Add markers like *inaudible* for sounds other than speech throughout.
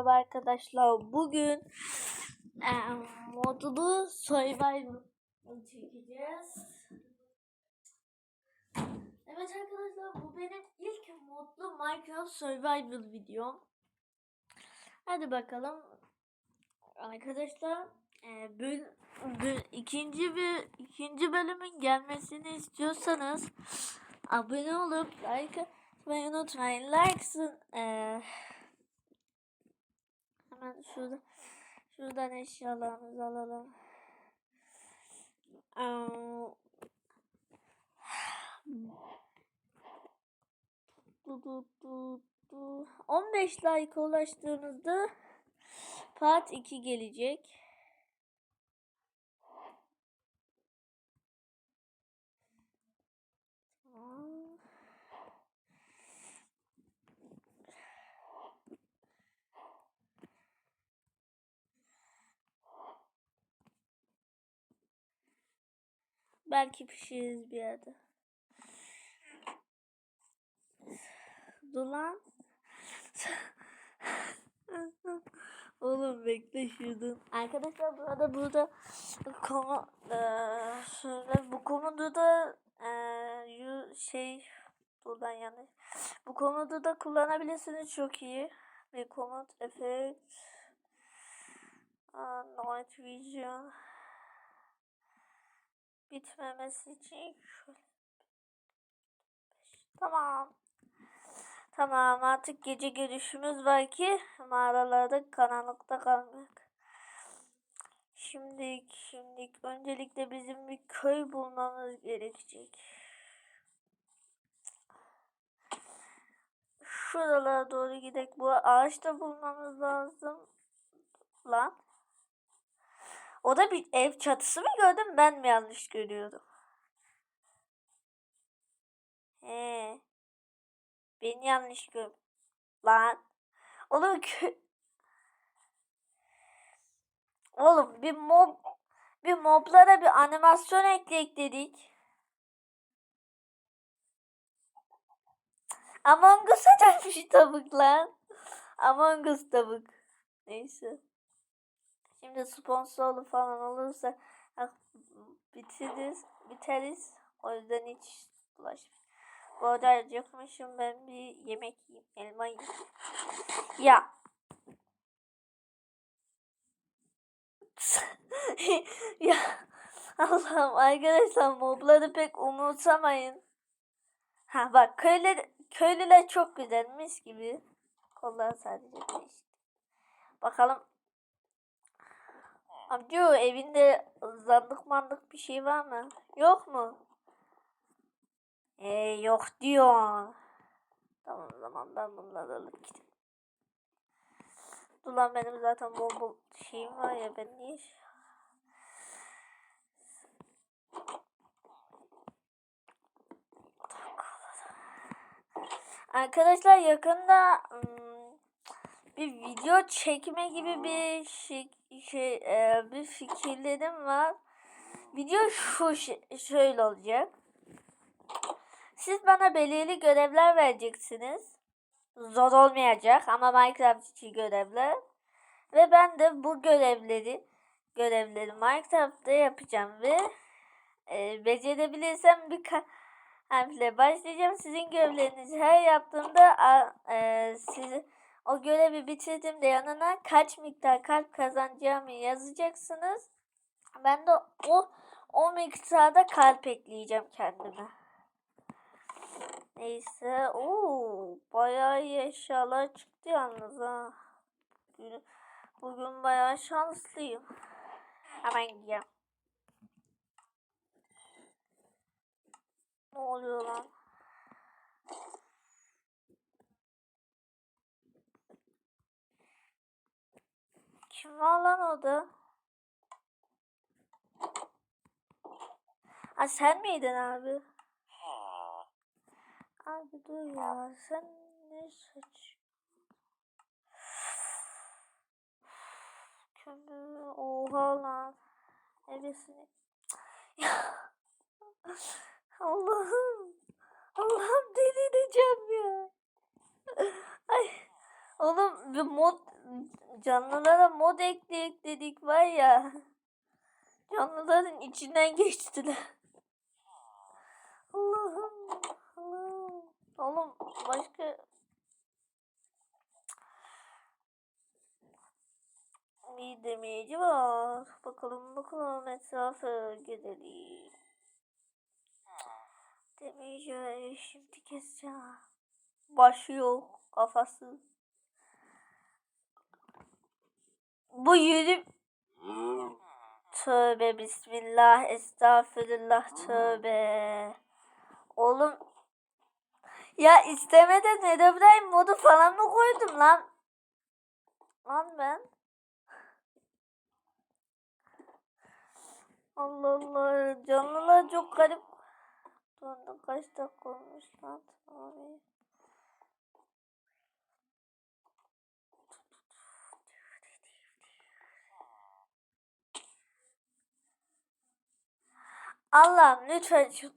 merhaba arkadaşlar. Bugün e, modulu survival çekeceğiz. Evet arkadaşlar bu benim ilk modlu Minecraft survival videom. Hadi bakalım. Arkadaşlar e, böl, böl- ikinci bir ikinci bölümün gelmesini istiyorsanız abone olup like atmayı unutmayın. Likes'ın e, şurada şuradan eşyalarımızı alalım. Du, du, du, du. 15 like ulaştığımızda part 2 gelecek. Belki pişiririz bir yerde. Dur lan. Oğlum bekle şuradan. Arkadaşlar bu arada burada konu şöyle bu konuda da yu- şey buradan yanlış. Bu konuda da kullanabilirsiniz çok iyi. Bir komut effect Aa, night vision bitmemesi için şöyle Tamam. Tamam artık gece görüşümüz var ki mağaralarda karanlıkta kalmak. Şimdi şimdi öncelikle bizim bir köy bulmamız gerekecek. Şuralara doğru gidek. Bu ağaçta bulmamız lazım. Lan. O da bir ev çatısı mı gördüm ben mi yanlış görüyorum? He. Ben yanlış gör. Lan. Oğlum. Oğlum bir mob bir moblara bir animasyon ekleyek dedik. Among Us'a dönmüş tavuk lan. Among Us tavuk. Neyse. Şimdi sponsorlu falan olursa bitiririz, biteriz. O yüzden hiç bulaşmayın. Bu arada acıkmışım ben bir yemek yiyeyim. Elma yiyeyim. Ya. *laughs* ya. Allah'ım arkadaşlar mobları pek umursamayın. Ha bak köylüler, köylüler çok güzel mis gibi. Kollar sadece değişti. Bakalım. Amca evinde zandık mandık bir şey var mı? Yok mu? Ee, yok diyor. Tamam o zaman ben bunları alıp gideyim. Dur lan benim zaten bol bol şeyim var ya ben niye... Arkadaşlar yakında ım, bir video çekme gibi bir şey, şey e, bir fikirlerim var. Video şu şöyle olacak. Siz bana belirli görevler vereceksiniz. Zor olmayacak ama Minecraft için görevler. Ve ben de bu görevleri görevleri Minecraft'ta yapacağım ve e, becerebilirsem bir harfle başlayacağım. Sizin görevlerinizi her yaptığımda a, e, sizi o görevi bitirdiğimde yanına kaç miktar kalp kazanacağımı yazacaksınız. Ben de o o miktarda kalp ekleyeceğim kendime. Neyse. Oo, bayağı iyi eşyalar çıktı yalnız ha. Bugün, bugün bayağı şanslıyım. Hemen gideceğim. Ne oluyor lan? Kim var lan orada? Ha sen miydin abi? Abi dur ya sen ne saç? Kömür oha lan. Neresin? Ya *laughs* Allah'ım. Allah'ım delireceğim ya. Oğlum bir mod canlılara mod ekleyek dedik var ya. Canlıların içinden geçtiler. Allah'ım. Allah'ım. Oğlum başka bir demeyici var. Bakalım bakalım etrafı gidelim. Demeyici şimdi keseceğim. Başı yok. Kafası. Bu yürü... Tövbe bismillah estağfirullah tövbe. Oğlum ya istemeden Herobrine modu falan mı koydum lan? Lan ben. Allah Allah canlılar çok garip. Kaç dakika olmuş lan? Tamam Allah'ım lütfen şu...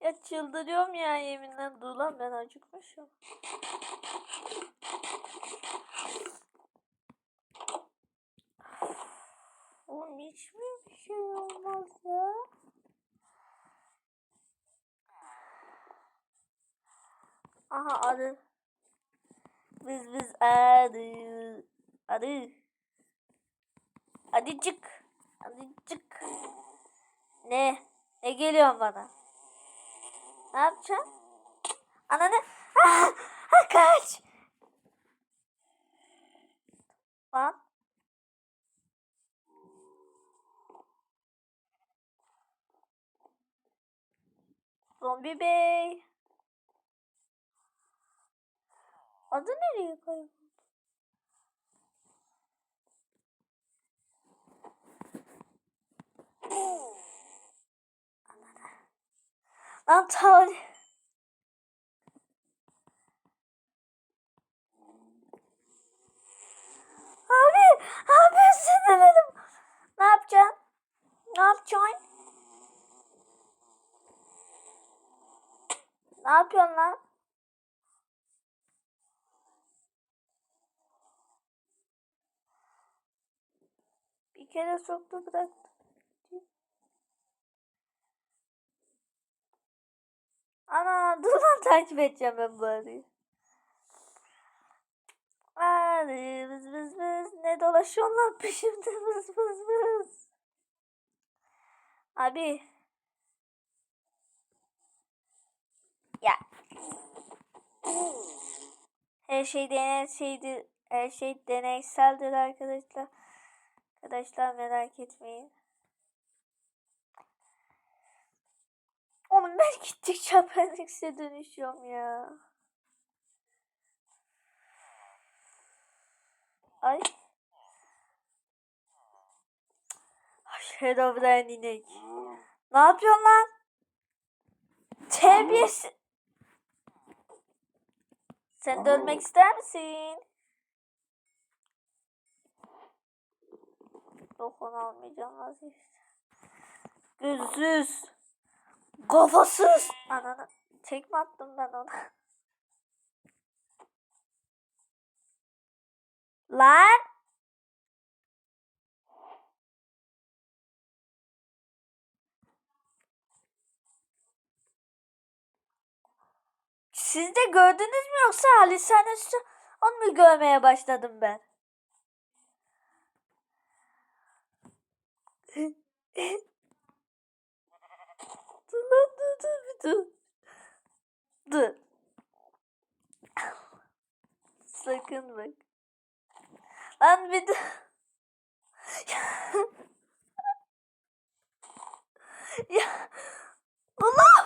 ya çıldırıyorum ya yeminle. Dur lan ben acıkmışım. Oğlum hiç mi bir şey olmaz ya? Aha arı. Biz biz arı. Arı. Arıcık. Arıcık. Ne? Ne geliyor bana? Ne yapacaksın? Ananı. Ah, ah, kaç. Lan. Zombi bey. Adı nereye kayboldu? Lan tavır. Abi, abi sinirlerim. Ne yapacaksın? Ne yapacaksın? Ne yapıyorsun lan? Kere soktu bıraktı. Ana dur lan takip edeceğim ben bu arıyı. Arı vız vız vız ne dolaşıyorsun lan peşimde vız vız vız. Abi. Ya. Her şey deney şeydi. Her şey deneyseldir arkadaşlar. Arkadaşlar merak etmeyin. Oğlum ben *laughs* gittikçe Appendix'e dönüşüyorum ya. Ay. Herobrine inek. Ne yapıyorsun lan? Terbiyesiz. Sen de ölmek ister misin? Yok onu almayacağım vazgeçtim. Gözsüz. Kafasız. Ananı. Tekme attım ben ona. Lan. Siz de gördünüz mü yoksa halüsinasyon onu mu görmeye başladım ben? Dur lan dur dur dur. Dur. Sakın bak. Lan bir dur. ya. Ulan.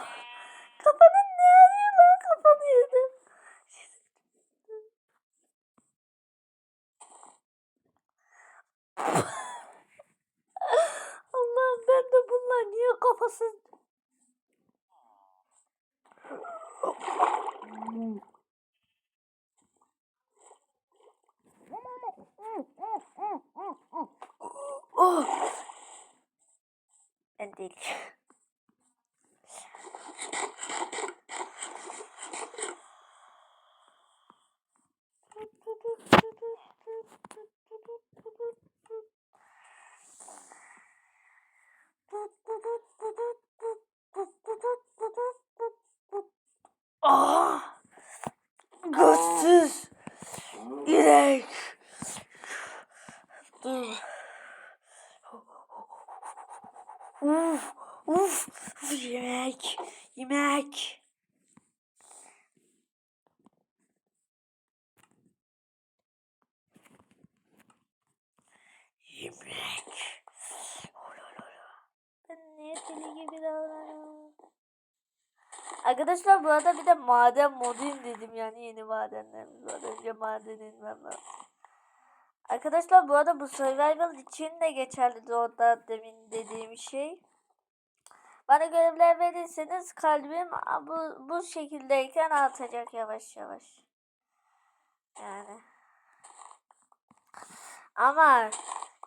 Kafanın ne arıyor lan kafanı yedim. Allah'ım ben de bunlar niye kafasız Oh. Ben değil. Ah! Gözsüz. İnek. Dur. Uf, uf, uf, yemek, yemek. Yemek. Ben niye deli gibi davranıyorum? Arkadaşlar bu arada bir de maden modu indirdim yani yeni madenlerimiz var. Önce maden inmem lazım. Arkadaşlar bu arada bu survival için de geçerli orada demin dediğim şey. Bana görevler verirseniz kalbim bu, bu şekildeyken artacak yavaş yavaş. Yani. Ama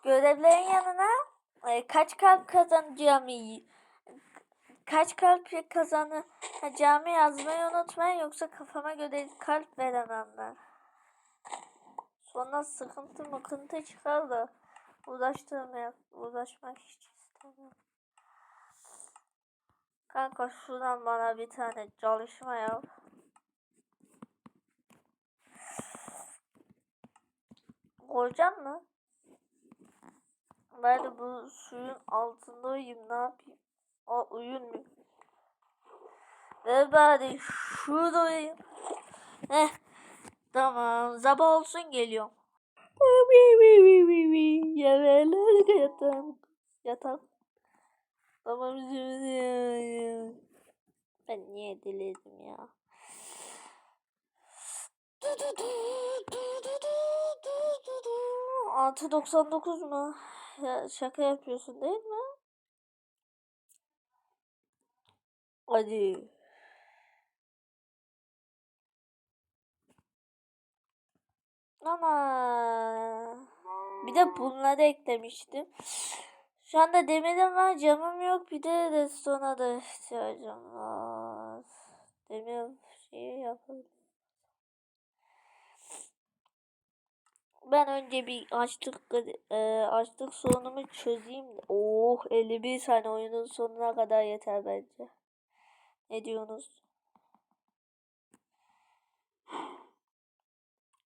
görevlerin yanına e, kaç kalp kazanacağımı kaç kalp kazanacağımı yazmayı unutmayın yoksa kafama göre kalp veremem ben. Sonra sıkıntı mıkıntı çıkar da uğraştırmaya uğraşmak hiç istemiyorum. Kanka şuradan bana bir tane çalışma yap. Koyacağım mı? Ben de bu suyun altında uyuyayım ne yapayım? O uyun mu? Ve bari şurada uyuyayım. Heh. Tamam. Sabah olsun geliyorum. Yemeler yatağım. Yatağım. Tamam şimdi. Ben niye diledim ya? Altı doksan dokuz mu? Ya şaka yapıyorsun değil mi? Hadi. Ama bir de bunları eklemiştim. Şu anda demirim var, camım yok. Bir de restorana da ihtiyacım var. Demir şeyi yapalım. Ben önce bir açlık e, açlık sorunumu çözeyim. de. Oh 51 saniye oyunun sonuna kadar yeter bence. Ne diyorsunuz?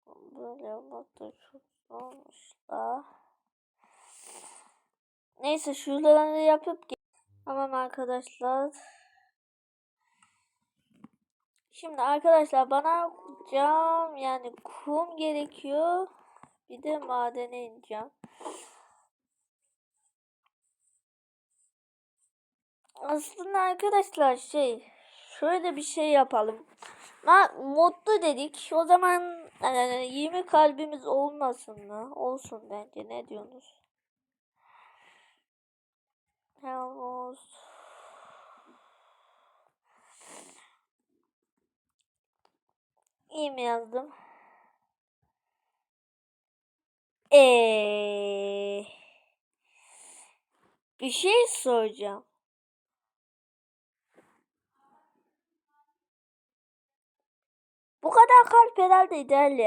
Böyle olmak da çok zormuş da. Neyse şuralarını yapıp Tamam arkadaşlar. Şimdi arkadaşlar bana cam yani kum gerekiyor. Bir de madene ineceğim. Aslında arkadaşlar şey şöyle bir şey yapalım. Ma modlu dedik. O zaman yani 20 kalbimiz olmasın mı? Olsun bence. Ne diyorsunuz? Helmos. İyi mi yazdım? Ee, bir şey soracağım. Bu kadar kalp herhalde ideal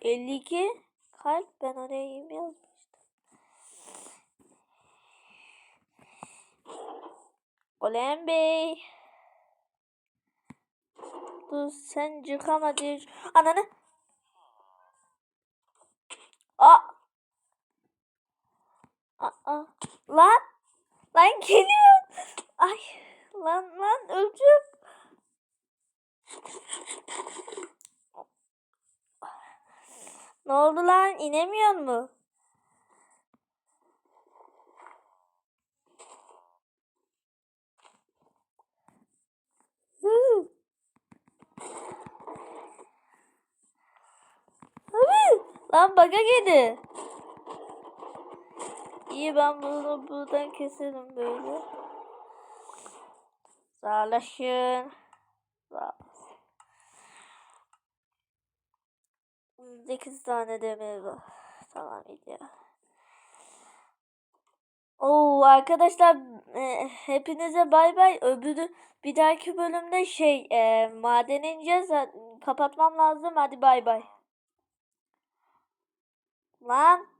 52 kalp ben oraya 20 yazmıştım. Golem Bey. Dur sen çıkama diye. Ananı. Aa. Aa. Lan. Lan geliyor. Ay. Lan lan öleceğim. Ne oldu lan? İnemiyor mu? Lan baga girdi. İyi ben bunu buradan keserim böyle. Sağlaşın. Sağ 8 tane demir var. Tamam ya. Oo arkadaşlar e, hepinize bay bay. Öbürü bir dahaki bölümde şey e, maden ineceğiz. Kapatmam lazım. Hadi bay bay. Lan.